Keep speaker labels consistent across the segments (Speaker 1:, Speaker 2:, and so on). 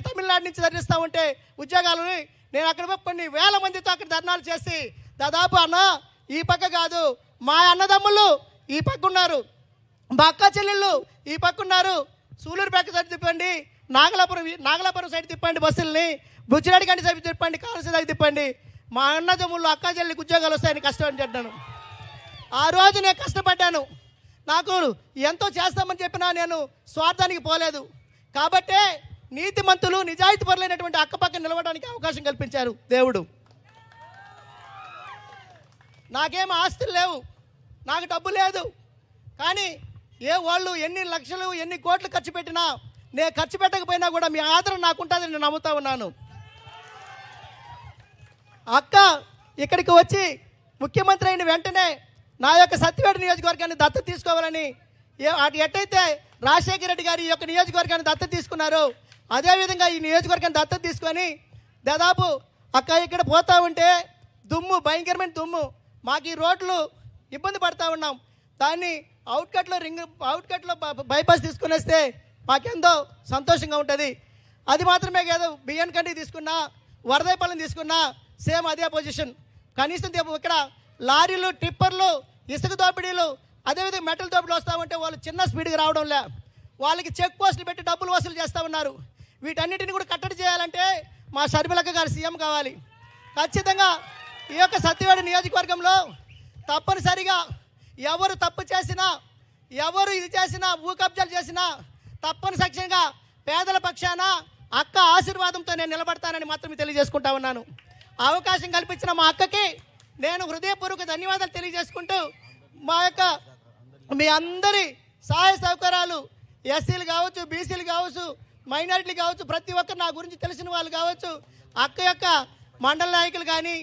Speaker 1: తమిళనాడు నుంచి ధరిస్తా ఉంటే ఉద్యోగాలని నేను అక్కడ కొన్ని వేల మందితో అక్కడ ధర్నాలు చేసి దాదాపు అన్న ఈ పక్క కాదు మా అన్నదమ్ములు ఈ పక్క ఉన్నారు. మా అక్క చెల్లెళ్ళు ఈ పక్క ఉన్నారు. సూలూరుపేట సైడ్ తిప్పండి నాగలాపురం నాగలాపురం సైడ్ తిప్పండి బస్సుల్ని బుచ్చిరెడ్డి సైడ్ తిప్పండి కాలసీ దగ్గర తిప్పండి. మా అన్నదమ్ముళ్ళు అక్క చెల్లెళ్ళకి ఉద్యోగాలు వస్తాయని కష్టం చెడ్డాను ఆ రోజు నేను కష్టపడ్డాను. నాకు ఎంతో చేస్తామని చెప్పినా నేను స్వార్థానికి పోలేదు. కాబట్టే నీతిమంతులు నిజాయితీ పరులైనటువంటి అక్కపక్క నిలవడానికి అవకాశం కల్పించారు దేవుడు. నాకేం ఆస్తులు లేవు నాకు డబ్బు లేదు కానీ ఏ వాళ్ళు ఎన్ని లక్షలు ఎన్ని కోట్లు ఖర్చు పెట్టినా నేను ఖర్చు పెట్టకపోయినా కూడా మీ ఆదరణ నాకుంటుందని నేను నమ్ముతా ఉన్నాను. అక్క ఇక్కడికి వచ్చి ముఖ్యమంత్రి అయిన వెంటనే నా యొక్క సత్యవేడ నియోజకవర్గాన్ని దత్తత తీసుకోవాలని అటు ఎట్టయితే రాజశేఖర రెడ్డి గారి ఈ యొక్క నియోజకవర్గాన్ని దత్తత తీసుకున్నారో అదేవిధంగా ఈ నియోజకవర్గం దత్తత తీసుకొని దాదాపు అక్కడ ఇక్కడ పోతా ఉంటే దుమ్ము భయంకరమైన దుమ్ము. మాకు ఈ రోడ్లు ఇబ్బంది పడతా ఉన్నాం. దాన్ని అవుట్కట్లో రింగ్ అవుట్కట్లో బైపాస్ తీసుకుని వస్తే మాకెంతో సంతోషంగా ఉంటుంది. అది మాత్రమే కాదు బియ్యం కంటి తీసుకున్నా వరదైపాలెం తీసుకున్నా సేమ్ అదే పొజిషన్. కనీసం ఇక్కడ లారీలు టిప్పర్లు ఇసుక దోపిడీలు అదేవిధంగా మెటల్ దోపిడీలు వస్తూ ఉంటే వాళ్ళు చిన్న స్పీడ్గా రావడం లే. వాళ్ళకి చెక్ పోస్టులు పెట్టి డబ్బులు వసూలు చేస్తూ ఉన్నారు. వీటన్నిటిని కూడా కట్టడి చేయాలంటే మా షర్మిలక్క గారు సీఎం కావాలి. ఖచ్చితంగా ఈ యొక్క సత్యవేడ నియోజకవర్గంలో తప్పనిసరిగా ఎవరు తప్పు చేసినా ఎవరు ఇది చేసినా భూ కబ్జాలు చేసినా తప్పనిసరిగా పేదల పక్షాన అక్క ఆశీర్వాదంతో నేను నిలబడతానని మాత్రమే తెలియజేసుకుంటా ఉన్నాను. అవకాశం కల్పించిన మా అక్కకి నేను హృదయపూర్వక ధన్యవాదాలు తెలియజేసుకుంటూ మా యొక్క మీ అందరి సహాయ సౌకర్యాలు ఎస్సీలు కావచ్చు బీసీలు కావచ్చు మైనారిటీలు కావచ్చు ప్రతి ఒక్కరు నా గురించి తెలిసిన వాళ్ళు కావచ్చు అక్క యొక్క మండల నాయకులు కానీ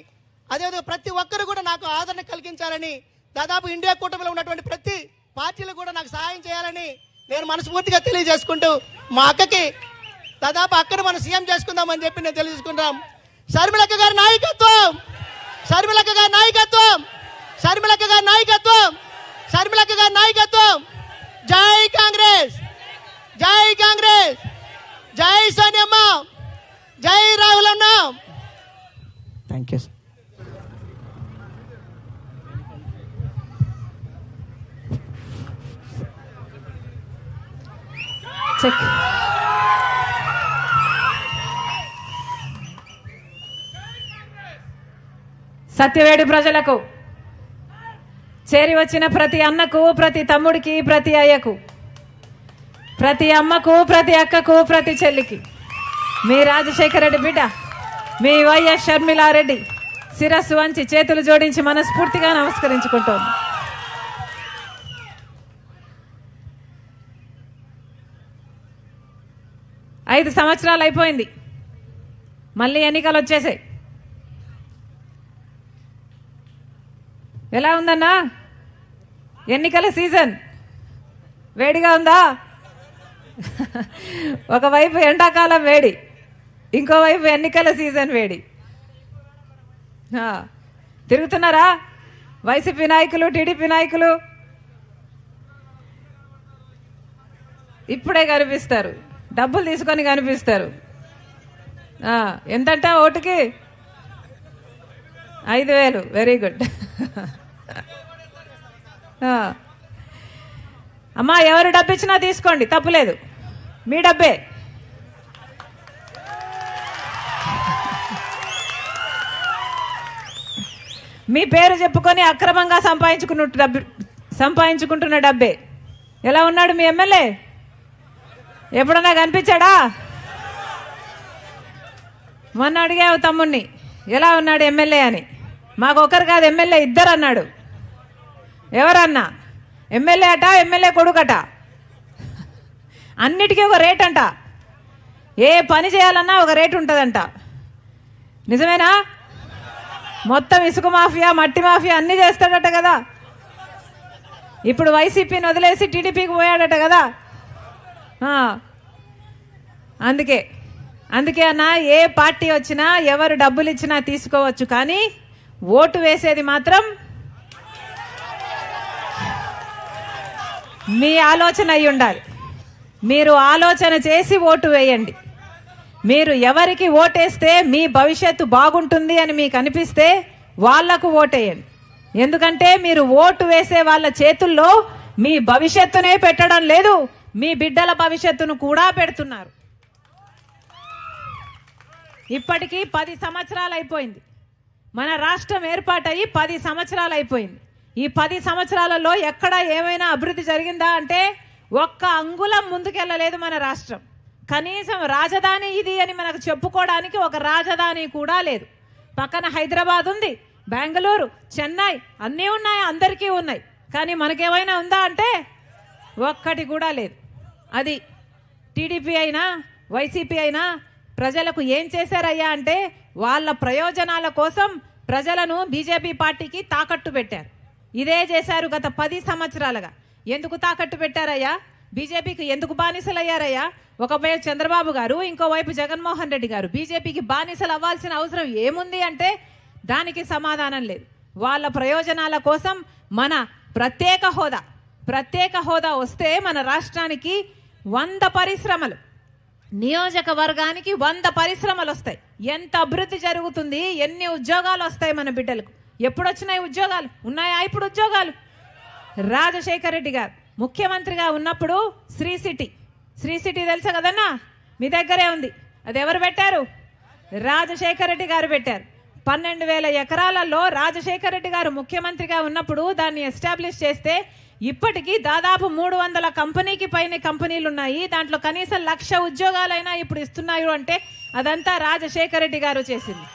Speaker 1: అదేవిధంగా ప్రతి ఒక్కరు కూడా నాకు ఆదరణ కలిగించాలని దాదాపు ఇండియా కూటమిలో ఉన్నటువంటి ప్రతి పార్టీలు కూడా నాకు సహాయం చేయాలని నేను మనస్ఫూర్తిగా తెలియజేసుకుంటూ మా అక్కకి దాదాపు అక్కను మనం సీఎం చేసుకుందామని చెప్పి నేను తెలియజేసుకుంటాం శర్మిలక్క గారి నాయకత్వం! శర్మిలక్క గారి నాయకత్వం! శర్మిలక్క గారి నాయకత్వం! శర్మిలక్క గారి నాయకత్వం! జై కాంగ్రెస్! జై కాంగ్రెస్! జై సోనియమ్మ జై రాహుల్ అన్న. థ్యాంక్ యూ
Speaker 2: చెక్ సత్యవేడి ప్రజలకు చేరి వచ్చిన ప్రతి అన్నకు ప్రతి తమ్ముడికి ప్రతి అయ్యకు. ప్రతి అమ్మకు ప్రతి అక్కకు ప్రతి చెల్లికి. మీ రాజశేఖర రెడ్డి బిడ్డ మీ వైఎస్ షర్మిలారెడ్డి శిరస్సు వంచి చేతులు జోడించి మనస్ఫూర్తిగా నమస్కరించుకుంటోంది. ఐదు సంవత్సరాలు అయిపోయింది. మళ్ళీ ఎన్నికలు వచ్చేసాయి. ఎలా ఉందన్నా? ఎన్నికల సీజన్. వేడిగా ఉందా? ఒకవైపు ఎండాకాలం వేడి ఇంకోవైపు ఎన్నికల సీజన్ వేడి. తిరుగుతున్నారా? వైసీపీ నాయకులు టీడీపీ నాయకులు? ఇప్పుడే కనిపిస్తారు. డబ్బులు తీసుకొని కనిపిస్తారు. ఎంతంట ఓటుకి? ఐదు వేలు. Very good. అమ్మా ఎవరు డబ్బిచ్చినా తీసుకోండి. తప్పులేదు మీ డబ్బే. మీ పేరు చెప్పుకొని అక్రమంగా సంపాదించుకున్న డబ్బు సంపాదించుకుంటున్న డబ్బే. ఎలా ఉన్నాడు మీ ఎమ్మెల్యే? ఎప్పుడన్నా కనిపించాడా? మొన్న అడిగావు తమ్ముణ్ణి ఎలా ఉన్నాడు ఎమ్మెల్యే అని? మాకు ఒకరు కాదు ఎమ్మెల్యే ఇద్దరు అన్నాడు ఎవరన్నా? ఎమ్మెల్యే అట ఎమ్మెల్యే కొడుకట? అన్నిటికీ ఒక రేట్ అంట. ఏ పని చేయాలన్నా ఒక రేటు ఉంటుందంట. నిజమేనా? మొత్తం ఇసుక మాఫియా మట్టి మాఫియా అన్నీ చేస్తాడట కదా. ఇప్పుడు వైసీపీని వదిలేసి టీడీపీకి పోయాడట కదా. అందుకే అందుకే అన్న ఏ పార్టీ వచ్చినా ఎవరు డబ్బులు ఇచ్చినా తీసుకోవచ్చు కానీ ఓటు వేసేది మాత్రం మీ ఆలోచన అయి ఉండాలి మీరు ఆలోచన చేసి ఓటు వేయండి. మీరు ఎవరికి ఓటేస్తే మీ భవిష్యత్తు బాగుంటుంది అని మీకు అనిపిస్తే వాళ్ళకు ఓటేయండి. ఎందుకంటే మీరు ఓటు వేసే వాళ్ళ చేతుల్లో మీ భవిష్యత్తునే పెట్టడం లేదు మీ బిడ్డల భవిష్యత్తును కూడా పెడుతున్నారు. ఇప్పటికీ పది సంవత్సరాలు అయిపోయింది. మన రాష్ట్రం ఏర్పాటయ్యి పది సంవత్సరాలు అయిపోయింది. ఈ పది సంవత్సరాలలో ఎక్కడ ఏమైనా అభివృద్ధి జరిగిందా అంటే ఒక్క అంగుళం ముందుకెళ్ళలేదు మన రాష్ట్రం. కనీసం రాజధాని ఇది అని మనకు చెప్పుకోవడానికి ఒక రాజధాని కూడా లేదు. పక్కన హైదరాబాద్ ఉంది బెంగళూరు చెన్నై అన్నీ ఉన్నాయి అందరికీ ఉన్నాయి. కానీ మనకేమైనా ఉందా అంటే ఒక్కటి కూడా లేదు. అది టీడీపీ అయినా వైసీపీ అయినా ప్రజలకు ఏం చేశారయ్యా అంటే వాళ్ళ ప్రయోజనాల కోసం ప్రజలను బీజేపీ పార్టీకి తాకట్టు పెట్టారు. ఇదే చేశారు గత పది సంవత్సరాలుగా. ఎందుకు తాకట్టు పెట్టారయ్యా? బీజేపీకి ఎందుకు బానిసలయ్యారయ్యా? ఒకవైపు చంద్రబాబు గారు ఇంకోవైపు జగన్మోహన్ రెడ్డి గారు. బీజేపీకి బానిసలు అవ్వాల్సిన అవసరం ఏముంది అంటే దానికి సమాధానం లేదు. వాళ్ళ ప్రయోజనాల కోసం మన ప్రత్యేక హోదా ప్రత్యేక హోదా వస్తే మన రాష్ట్రానికి వంద పరిశ్రమలు నియోజకవర్గానికి వంద పరిశ్రమలు వస్తాయి. ఎంత అభివృద్ధి జరుగుతుంది ఎన్ని ఉద్యోగాలు వస్తాయి మన బిడ్డలకు? ఎప్పుడు వచ్చినాయి ఉద్యోగాలు? ఉన్నాయా ఇప్పుడు ఉద్యోగాలు? రాజశేఖర రెడ్డి గారు ముఖ్యమంత్రిగా ఉన్నప్పుడు శ్రీ సిటీ. శ్రీ సిటీ తెలుసా కదన్నా? మీ దగ్గరే ఉంది. అది ఎవరు పెట్టారు? రాజశేఖర రెడ్డి గారు పెట్టారు. పన్నెండు వేల ఎకరాలలో రాజశేఖర రెడ్డి గారు ముఖ్యమంత్రిగా ఉన్నప్పుడు దాన్ని ఎస్టాబ్లిష్ చేస్తే ఇప్పటికీ దాదాపు మూడు వందల కంపెనీకి పైన కంపెనీలు ఉన్నాయి. దాంట్లో కనీసం లక్ష ఉద్యోగాలైనా ఇప్పుడు ఇస్తున్నారు అంటే అదంతా రాజశేఖర రెడ్డి గారు చేసింది.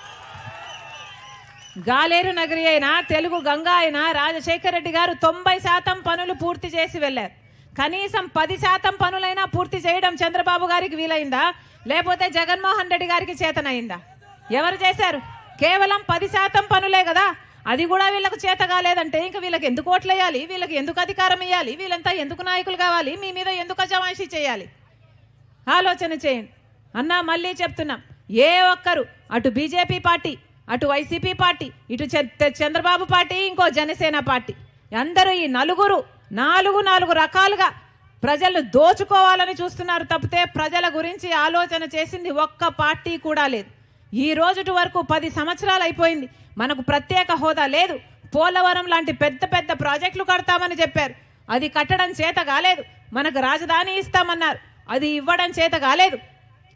Speaker 2: గాలేరు నగరి అయినా తెలుగు గంగా అయినా రాజశేఖర రెడ్డి గారు తొంభై శాతం పనులు పూర్తి చేసి వెళ్ళారు. కనీసం పది శాతం పనులైనా పూర్తి చేయడం చంద్రబాబు గారికి వీలైందా? లేకపోతే జగన్మోహన్ రెడ్డి గారికి చేతనైందా? ఎవరు చేశారు? కేవలం పది శాతం పనులే కదా. అది కూడా వీళ్ళకు చేత కాలేదంటే ఇంకా వీళ్ళకి ఎందుకు ఓట్లేయాలి? వీళ్ళకి ఎందుకు అధికారం ఇవ్వాలి వీళ్ళంతా ఎందుకు నాయకులు కావాలి? మీ మీద ఎందుకు అజమాయిషీ చేయాలి? ఆలోచన చేయండి. అన్నా మళ్ళీ చెప్తున్నాం. ఏ ఒక్కరు అటు బీజేపీ పార్టీ అటు వైసీపీ పార్టీ ఇటు చంద్రబాబు పార్టీ ఇంకో జనసేన పార్టీ. అందరూ ఈ నలుగురు నాలుగు నాలుగు రకాలుగా ప్రజలు దోచుకోవాలని చూస్తున్నారు తప్పితే ప్రజల గురించి ఆలోచన చేసింది ఒక్క పార్టీ కూడా లేదు. ఈ రోజుటి వరకు పది సంవత్సరాలు అయిపోయింది. మనకు ప్రత్యేక హోదా లేదు. పోలవరం లాంటి పెద్ద పెద్ద ప్రాజెక్టులు కడతామని చెప్పారు. అది కట్టడం చేత కాలేదు. మనకు రాజధాని ఇస్తామన్నారు. అది ఇవ్వడం చేత కాలేదు.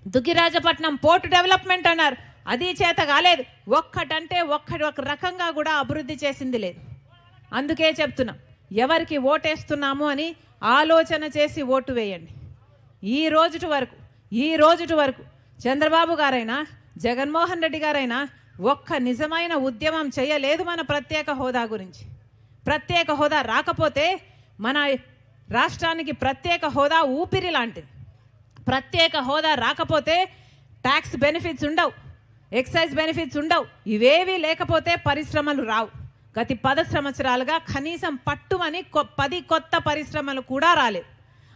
Speaker 2: దుగ్గిరాజపట్నం పోర్ట్ డెవలప్మెంట్ అన్నారు. అది చేత కాలేదు. ఒక్కటంటే ఒక్కటి ఒక రకంగా కూడా అభివృద్ధి చేసింది లేదు. అందుకే చెప్తున్నాం ఎవరికి ఓటేస్తున్నాము అని ఆలోచన చేసి ఓటు వేయండి. ఈ రోజుటి వరకు ఈ రోజుటి వరకు చంద్రబాబు గారైనా జగన్మోహన్ రెడ్డి గారైనా ఒక్క నిజమైన ఉద్యమం చేయలేదు మన ప్రత్యేక హోదా గురించి. ప్రత్యేక హోదా రాకపోతే మన రాష్ట్రానికి ప్రత్యేక హోదా ఊపిరి లాంటిది. ప్రత్యేక హోదా రాకపోతే ట్యాక్స్ బెనిఫిట్స్ ఉండవు. ఎక్సైజ్ బెనిఫిట్స్ ఉండవు. ఇవేవి లేకపోతే పరిశ్రమలు రావు. గతి పద సంవత్సరాలుగా కనీసం పట్టుమని కొ- పది కొత్త పరిశ్రమలు కూడా రాలేదు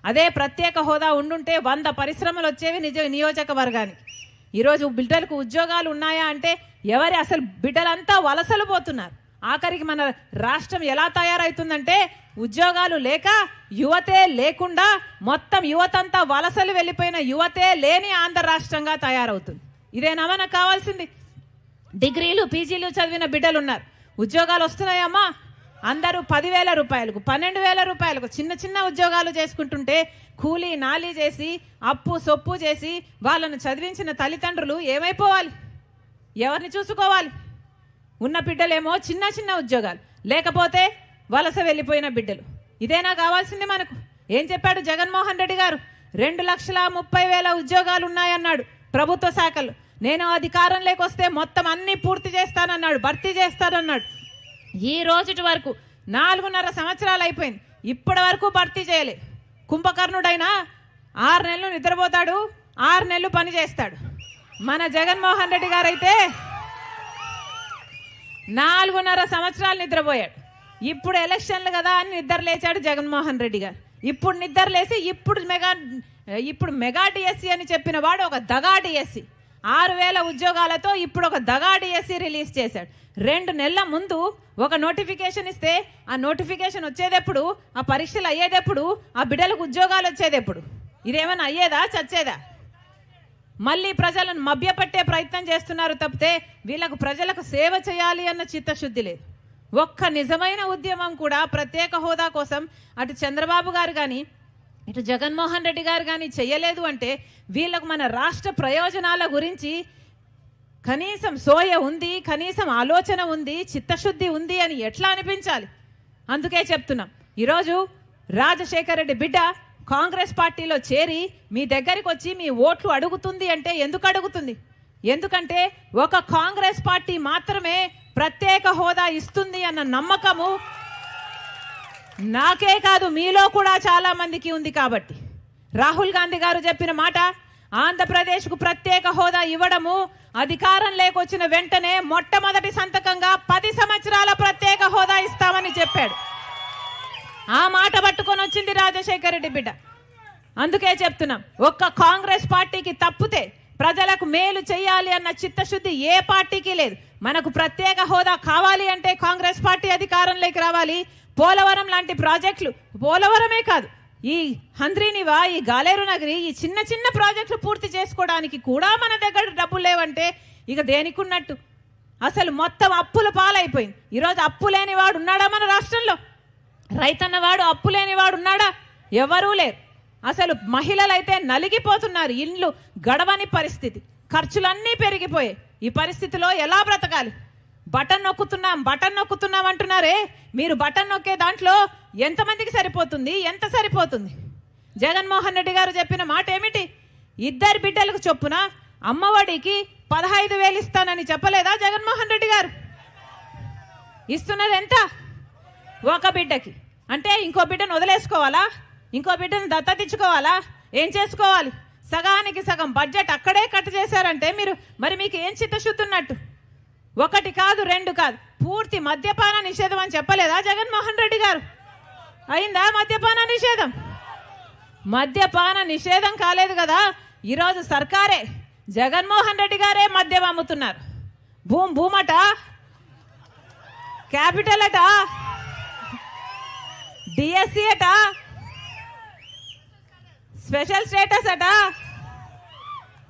Speaker 2: అదే ప్రత్యేక హోదా ఉండుంటే వంద పరిశ్రమలు వచ్చేవి నిజ నియోజకవర్గానికి. ఈరోజు బిడ్డలకు ఉద్యోగాలు ఉన్నాయా అంటే ఎవరి అసలు బిడ్డలంతా వలసలు పోతున్నారు. ఆఖరికి మన రాష్ట్రం ఎలా తయారవుతుందంటే ఉద్యోగాలు లేక యువతే లేకుండా మొత్తం యువతంతా వలసలు వెళ్ళిపోయిన యువతే లేని ఆంధ్ర రాష్ట్రంగా తయారవుతుంది. ఇదేనా మనకు కావాల్సింది. డిగ్రీలు పీజీలు చదివిన బిడ్డలు ఉన్నారు ఉద్యోగాలు వస్తున్నాయమ్మా. అందరూ పదివేల రూపాయలకు పన్నెండు వేల రూపాయలకు చిన్న చిన్న ఉద్యోగాలు చేసుకుంటుంటే కూలీ నాలీ చేసి అప్పు సొప్పు చేసి వాళ్ళను చదివించిన తల్లిదండ్రులు ఏమైపోవాలి? ఎవరిని చూసుకోవాలి? ఉన్న బిడ్డలేమో చిన్న చిన్న ఉద్యోగాలు లేకపోతే వలస వెళ్ళిపోయిన బిడ్డలు. ఇదేనా కావాల్సింది మనకు? ఏం చెప్పాడు జగన్మోహన్ రెడ్డి గారు? రెండు లక్షల ముప్పై వేల ఉద్యోగాలు ఉన్నాయన్నాడు. ప్రభుత్వ శాఖలు నేను అధికారంలోకి వస్తే మొత్తం అన్ని పూర్తి చేస్తానన్నాడు భర్తీ చేస్తానన్నాడు. ఈ రోజుటి వరకు నాలుగున్నర సంవత్సరాలు అయిపోయింది. ఇప్పటి వరకు భర్తీ చేయలే. కుంభకర్ణుడైనా ఆరు నెలలు నిద్రపోతాడు ఆరు నెలలు పని చేస్తాడు. మన జగన్మోహన్ రెడ్డి గారైతే నాలుగున్నర సంవత్సరాలు నిద్రపోయాడు. ఇప్పుడు ఎలక్షన్లు కదా అని నిద్ర లేచాడు జగన్మోహన్ రెడ్డి గారు. ఇప్పుడు నిద్ర లేసి ఇప్పుడు మెగా ఇప్పుడు మెగా డిఎస్సి అని చెప్పిన వాడు ఒక దగా డిఎస్సి ఆరు వేల ఉద్యోగాలతో ఇప్పుడు ఒక దగా డిఎస్సి రిలీజ్ చేశాడు. రెండు నెలల ముందు ఒక నోటిఫికేషన్ ఇస్తే ఆ నోటిఫికేషన్ వచ్చేదెప్పుడు? ఆ పరీక్షలు అయ్యేటప్పుడు ఆ బిడ్డలకు ఉద్యోగాలు వచ్చేదెప్పుడు? ఇదేమైనా అయ్యేదా చచ్చేదా? మళ్ళీ ప్రజలను మభ్యపట్టే ప్రయత్నం చేస్తున్నారు తప్పితే వీళ్ళకు ప్రజలకు సేవ చేయాలి అన్న చిత్తశుద్ధి లేదు. ఒక్క నిజమైన ఉద్యమం కూడా ప్రత్యేక హోదా కోసం అటు చంద్రబాబు గారు కానీ ఇటు జగన్మోహన్ రెడ్డి గారు కానీ చెయ్యలేదు అంటే వీళ్ళకు మన రాష్ట్ర ప్రయోజనాల గురించి కనీసం సోయ ఉంది కనీసం ఆలోచన ఉంది చిత్తశుద్ధి ఉంది అని ఎట్లా అనిపించాలి? అందుకే చెప్తున్నాం. ఈరోజు రాజశేఖర రెడ్డి బిడ్డ కాంగ్రెస్ పార్టీలో చేరి మీ దగ్గరికి వచ్చి మీ ఓట్లు అడుగుతుంది అంటే ఎందుకు అడుగుతుంది? ఎందుకంటే ఒక కాంగ్రెస్ పార్టీ మాత్రమే ప్రత్యేక హోదా ఇస్తుంది అన్న నమ్మకము నాకే కాదు మీలో కూడా చాలా మందికి ఉంది కాబట్టి. రాహుల్ గాంధీ గారు చెప్పిన మాట ఆంధ్రప్రదేశ్కు ప్రత్యేక హోదా ఇవ్వడము అధికారం లేకొచ్చిన వెంటనే మొట్టమొదటి సంతకంగా పది సంవత్సరాల ప్రత్యేక హోదా ఇస్తామని చెప్పాడు. ఆ మాట పట్టుకొని వచ్చింది రాజశేఖర రెడ్డి బిడ్డ. అందుకే చెప్తున్నాం ఒక్క కాంగ్రెస్ పార్టీకి తప్పితే ప్రజలకు మేలు చేయాలి అన్న చిత్తశుద్ధి ఏ పార్టీకి లేదు. మనకు ప్రత్యేక హోదా కావాలి అంటే కాంగ్రెస్ పార్టీ అధికారంలోకి రావాలి పోలవరం లాంటి ప్రాజెక్టులు పోలవరమే కాదు. ఈ హంద్రీనివా ఈ గాలేరు నగరి ఈ చిన్న చిన్న ప్రాజెక్టులు పూర్తి చేసుకోవడానికి కూడా మన దగ్గర డబ్బులు లేవంటే ఇక దేనికి ఉన్నట్టు అసలు మొత్తం అప్పుల పాలైపోయింది. ఈరోజు అప్పు లేనివాడు ఉన్నాడా మన రాష్ట్రంలో? రైతన్నవాడు అప్పు లేనివాడు ఉన్నాడా? ఎవరూ లేరు. అసలు మహిళలు అయితే నలిగిపోతున్నారు ఇల్లు గడవని పరిస్థితి. ఖర్చులన్నీ పెరిగిపోయాయి. ఈ పరిస్థితిలో ఎలా బ్రతకాలి? బటన్ నొక్కుతున్నాం బటన్ నొక్కుతున్నాం అంటున్నారే. మీరు బటన్ నొక్కే దాంట్లో ఎంతమందికి సరిపోతుంది? ఎంత సరిపోతుంది? జగన్మోహన్ రెడ్డి గారు చెప్పిన మాట ఏమిటి? ఇద్దరు బిడ్డలకు చొప్పున అమ్మఒడికి పదహైదు వేలు ఇస్తానని చెప్పలేదా జగన్మోహన్ రెడ్డి గారు? ఇస్తున్నది ఎంత? ఒక బిడ్డకి. అంటే ఇంకో బిడ్డను వదిలేసుకోవాలా? ఇంకో బిడ్డను దత్తతిచ్చుకోవాలా? ఏం చేసుకోవాలి? సగానికి సగం బడ్జెట్ అక్కడే కట్ చేశారంటే మీరు మరి మీకు ఏం చిత్తశుద్ధి ఉన్నట్టు? ఒకటి కాదు రెండు కాదు. పూర్తి మద్యపాన నిషేధం అని చెప్పలేదా జగన్మోహన్ రెడ్డి గారు? అయిందా మద్యపాన నిషేధం? మద్యపాన నిషేధం కాలేదు కదా. ఈరోజు సర్కారే జగన్మోహన్ రెడ్డి గారే మద్యం అమ్ముతున్నారు. భూమ్ భూమట? క్యాపిటల్ అట? డిఎస్సి అట? స్పెషల్ స్టేటస్ అట?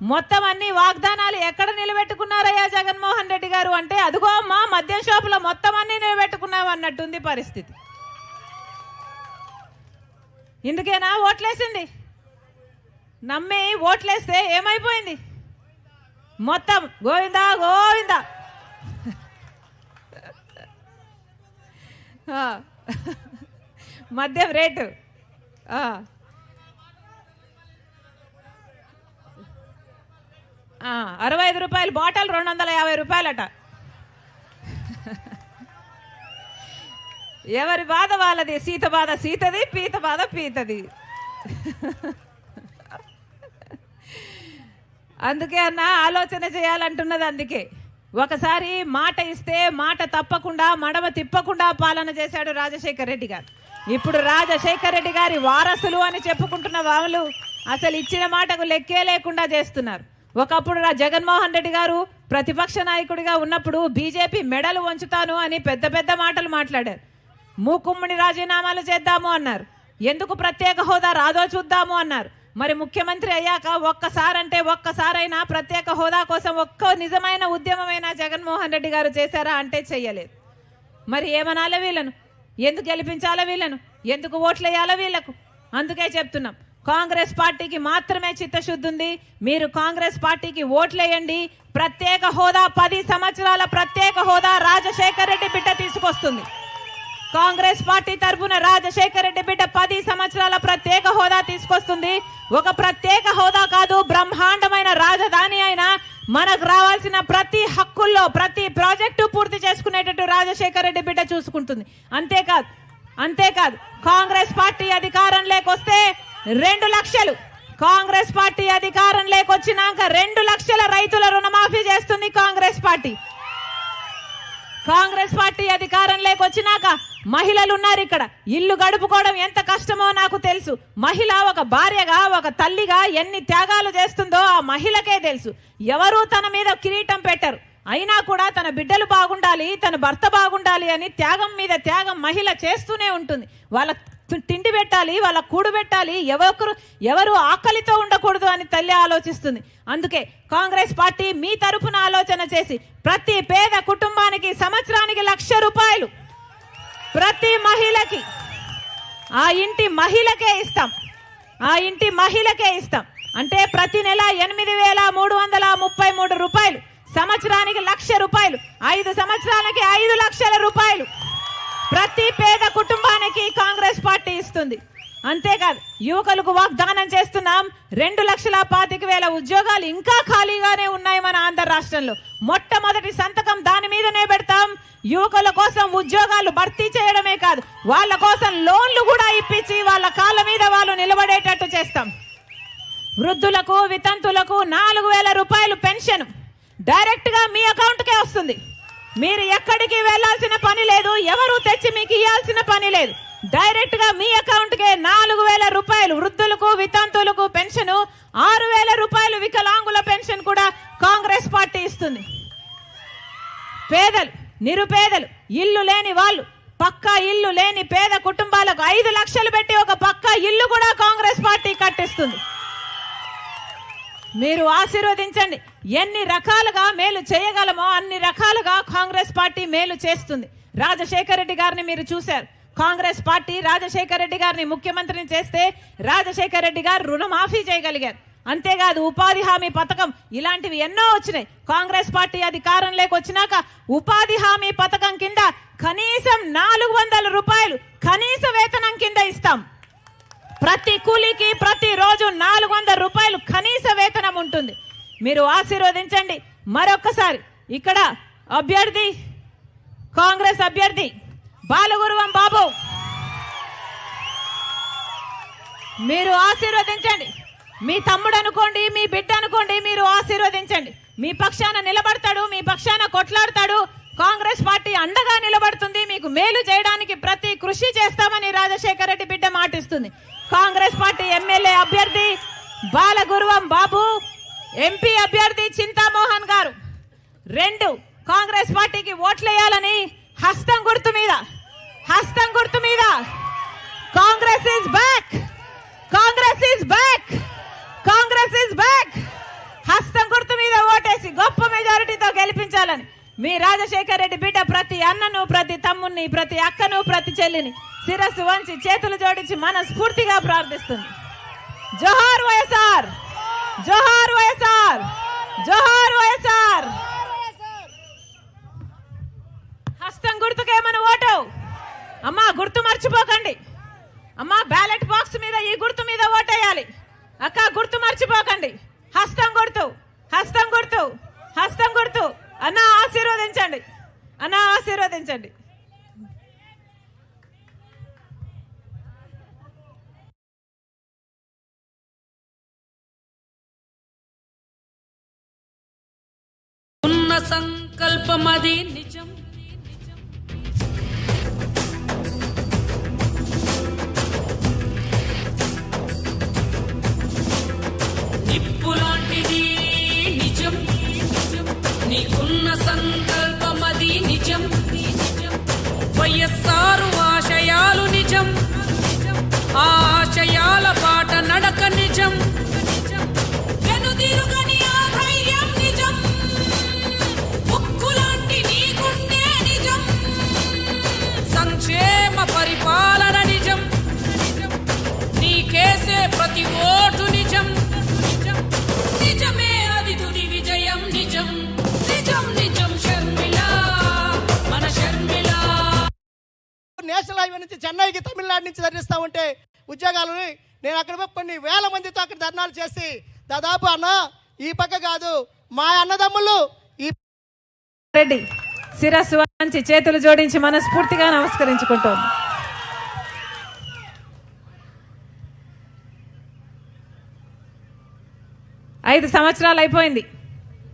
Speaker 2: మొత్తం అన్ని వాగ్దానాలు ఎక్కడ నిలబెట్టుకున్నారయ్యా జగన్మోహన్ రెడ్డి గారు అంటే అదిగో అమ్మా మద్యం షాపులో మొత్తం అన్ని నిలబెట్టుకున్నాం అన్నట్టుంది పరిస్థితి. ఇందుకేనా? ఓట్లేసింది. నమ్మి ఓట్లేస్తే ఏమైపోయింది? మొత్తం గోవిందా గోవిందా. మద్యం రేటు ఆ. ఆ, అరవై ఐదు రూపాయలు బాటిల్ రెండు వందల యాభై రూపాయలట. ఎవరి బాధ వాళ్ళది? సీత బాధ సీతది పీత బాధ పీతది. అందుకే అన్న ఆలోచన చేయాలంటున్నది అందుకే. ఒకసారి మాట ఇస్తే మాట తప్పకుండా మడమ తిప్పకుండా పాలన చేశాడు రాజశేఖర్ రెడ్డి గారు. ఇప్పుడు రాజశేఖర్ రెడ్డి గారి వారసులు అని చెప్పుకుంటున్న వాళ్ళు అసలు ఇచ్చిన మాటకు లెక్కే లేకుండా చేస్తున్నారు. ఒకప్పుడు నా జగన్మోహన్ రెడ్డి గారు ప్రతిపక్ష నాయకుడిగా ఉన్నప్పుడు బీజేపీ మెడలు వంచుతాను అని పెద్ద పెద్ద మాటలు మాట్లాడారు. మూకుమ్మడి రాజీనామాలు చేద్దాము అన్నారు. ఎందుకు ప్రత్యేక హోదా రాదో చూద్దాము అన్నారు. మరి ముఖ్యమంత్రి అయ్యాక ఒక్కసారంటే ఒక్కసారైనా ప్రత్యేక హోదా కోసం ఒక్క నిజమైన ఉద్యమమైనా జగన్మోహన్ రెడ్డి గారు చేశారా అంటే చెయ్యలేదు మరి ఏమనాలి వీళ్ళను? ఎందుకు గెలిపించాలో వీళ్ళను? ఎందుకు ఓట్లేయాలా వీళ్ళకు? అందుకే చెప్తున్నాం. కాంగ్రెస్ పార్టీకి మాత్రమే చిత్తశుద్ధి ఉంది. మీరు కాంగ్రెస్ పార్టీకి ఓట్లేయండి. ప్రత్యేక హోదా పది సంవత్సరాల ప్రత్యేక హోదా రాజశేఖర్ రెడ్డి బిడ్డ తీసుకొస్తుంది. కాంగ్రెస్ పార్టీ తరఫున రాజశేఖర రెడ్డి బిడ్డ పది సంవత్సరాల ప్రత్యేక హోదా తీసుకొస్తుంది. ఒక ప్రత్యేక హోదా కాదు బ్రహ్మాండమైన రాజధాని అయినా మనకు రావాల్సిన ప్రతి హక్కుల్లో ప్రతి ప్రాజెక్టు పూర్తి చేసుకునేటట్టు రాజశేఖర రెడ్డి బిడ్డ చూసుకుంటుంది. అంతేకాదు అంతేకాదు కాంగ్రెస్ పార్టీ అధికారం లేకొస్తే రెండు లక్షలు. కాంగ్రెస్ పార్టీ అధికారం లేకొచ్చినాక రెండు లక్షల రైతుల రుణమాఫీ చేస్తుంది కాంగ్రెస్ పార్టీ. కాంగ్రెస్ పార్టీ అధికారం వచ్చినాక మహిళలు ఉన్నారు ఇక్కడ. ఇల్లు గడుపుకోవడం ఎంత కష్టమో నాకు తెలుసు. మహిళ ఒక భార్యగా ఒక తల్లిగా ఎన్ని త్యాగాలు చేస్తుందో ఆ మహిళకే తెలుసు. ఎవరూ తన మీద కిరీటం పెట్టరు. అయినా కూడా తన బిడ్డలు బాగుండాలి తన భర్త బాగుండాలి అని త్యాగం మీద త్యాగం మహిళ చేస్తూనే ఉంటుంది. వాళ్ళ తిండి పెట్టాలి వాళ్ళ కూడు పెట్టాలి ఎవరు ఎవరు ఆకలితో ఉండకూడదు అని తల్లి ఆలోచిస్తుంది. అందుకే కాంగ్రెస్ పార్టీ మీ తరపున ఆలోచన చేసి ప్రతి పేద కుటుంబానికి సంవత్సరానికి లక్ష రూపాయలు ప్రతి మహిళకి ఆ ఇంటి మహిళకే ఇస్తాం. ఆ ఇంటి మహిళకే ఇస్తాం. అంటే ప్రతి నెల ఎనిమిది వేల మూడు వందల ముప్పై మూడు రూపాయలు. సంవత్సరానికి లక్ష రూపాయలు. ఐదు సంవత్సరాలకి ఐదు లక్షల రూపాయలు. ప్రతి పేద కుటుంబానికి కాంగ్రెస్ పార్టీ ఇస్తుంది. అంతేకాదు యువకులకు వాగ్దానం చేస్తున్నాం రెండు లక్షల పాతిక వేల ఉద్యోగాలు ఇంకా ఖాళీగానే ఉన్నాయి మన ఆంధ్ర రాష్ట్రంలో. మొట్టమొదటి సంతకం దాని మీదనే పెడతాం. యువకుల కోసం ఉద్యోగాలు భర్తీ చేయడమే కాదు వాళ్ళ కోసం లోన్లు కూడా ఇప్పించి వాళ్ళ కాళ్ళ మీద వాళ్ళు నిలబడేటట్టు చేస్తాం. వృద్ధులకు వితంతులకు నాలుగు వేల రూపాయలు పెన్షన్. డైరెక్ట్గా మీ అకౌంట్కే వస్తుంది. మీరు ఎక్కడికి వెళ్ళాల్సిన పని లేదు. ఎవరు తెచ్చి మీకు ఇవ్వాల్సిన పని లేదు. డైరెక్ట్గా మీ అకౌంట్ కే నాలుగు వేల రూపాయలు వృద్ధులకు వితంతులకు పెన్షన్ ఆరు వేల రూపాయలు వికలాంగుల పెన్షన్ కూడా కాంగ్రెస్ పార్టీ ఇస్తుంది. పేదలు నిరుపేదలు ఇల్లు లేని వాళ్ళు పక్కా ఇల్లు లేని పేద కుటుంబాలకు ఐదు లక్షలు పెట్టి ఒక పక్కా ఇల్లు కూడా కాంగ్రెస్ పార్టీ కట్టిస్తుంది. మీరు ఆశీర్వదించండి. ఎన్ని రకాలుగా మేలు చేయగలమో అన్ని రకాలుగా కాంగ్రెస్ పార్టీ మేలు చేస్తుంది. రాజశేఖర రెడ్డి గారిని మీరు చూశారు. కాంగ్రెస్ పార్టీ రాజశేఖర రెడ్డి గారిని ముఖ్యమంత్రిని చేస్తే రాజశేఖర రెడ్డి గారు రుణమాఫీ చేయగలిగారు. అంతేకాదు ఉపాధి హామీ పథకం ఇలాంటివి ఎన్నో వచ్చినాయి. కాంగ్రెస్ పార్టీ అధికారంలోకి వచ్చినాక ఉపాధి హామీ పథకం కింద కనీసం నాలుగు వందల రూపాయలు కనీస వేతనం కింద ఇస్తాం. ప్రతి కూలీకి ప్రతిరోజు నాలుగు వందల రూపాయలు కనీస వేతనం ఉంటుంది. మీరు ఆశీర్వదించండి. మరొకసారి ఇక్కడ అభ్యర్థి కాంగ్రెస్ అభ్యర్థి బాలగురువం బాబు. మీరు ఆశీర్వదించండి. మీ తమ్ముడు అనుకోండి మీ బిడ్డ అనుకోండి మీరు ఆశీర్వదించండి. మీ పక్షాన నిలబడతాడు మీ పక్షాన కొట్లాడతాడు. కాంగ్రెస్ పార్టీ అండగా నిలబడుతుంది. మీకు మేలు చేయడానికి ప్రతి కృషి చేస్తామని రాజశేఖర రెడ్డి బిడ్డ మాటిస్తుంది. కాంగ్రెస్ పార్టీ ఎమ్మెల్యే అభ్యర్థి బాలగురువం బాబు ఎంపీ అభ్యర్థి చింతామోహన్ గారు. రెండు కాంగ్రెస్ పార్టీకి ఓట్లేయాలని హస్తం గుర్తు మీద హస్తం గుర్తు మీద. Congress is back Congress is back Congress is back హస్తం గుర్తు మీద ఓటేసి గొప్ప మెజారిటీతో గెలిపించాలని మీ రాజశేఖర్ రెడ్డి బిడ్డ ప్రతి అన్నను ప్రతి తమ్ముని ప్రతి అక్కను ప్రతి చెల్లిని శిరస్సు వంచి చేతులు జోడించి మనస్ఫూర్తిగా ప్రార్థిస్తుంది. జోహార్ వైఎస్ఆర్! జోహార్ వైఎస్ఆర్! జోహార్ వైఎస్ఆర్! హస్తం గుర్తుకే మన ఓటు అమ్మా గుర్తు మర్చిపోకండి. అమ్మా బ్యాలెట్ బాక్స్ మీద ఈ గుర్తు మీద ఓటేయాలి. అక్క గుర్తు మర్చిపోకండి. హస్తం గుర్తు హస్తం గుర్తు హస్తం గుర్తు. అన్న ఆశీర్వదించండి. అన్న ఆశీర్వదించండి.
Speaker 3: ఉన్న సంకల్పమది నిజం. ఆశయాల పాట నడక నిజం.
Speaker 1: నేషనల్ నుంచి చెన్నైకి తమిళనాడు నుంచి ధరిస్తూ ఉంటే ఉద్యోగాలని నేను అక్కడ కొన్ని వేల మందితో అక్కడ ధర్నాలు చేసి దాదాపు అన్న ఈ పక్క కాదు మా అన్నదమ్ములు ఈ
Speaker 2: రెడ్డి శిరస్సు వంచి చేతులు జోడించి మనస్ఫూర్తిగా నమస్కరించుకుంటాం. ఐదు సంవత్సరాలు అయిపోయింది.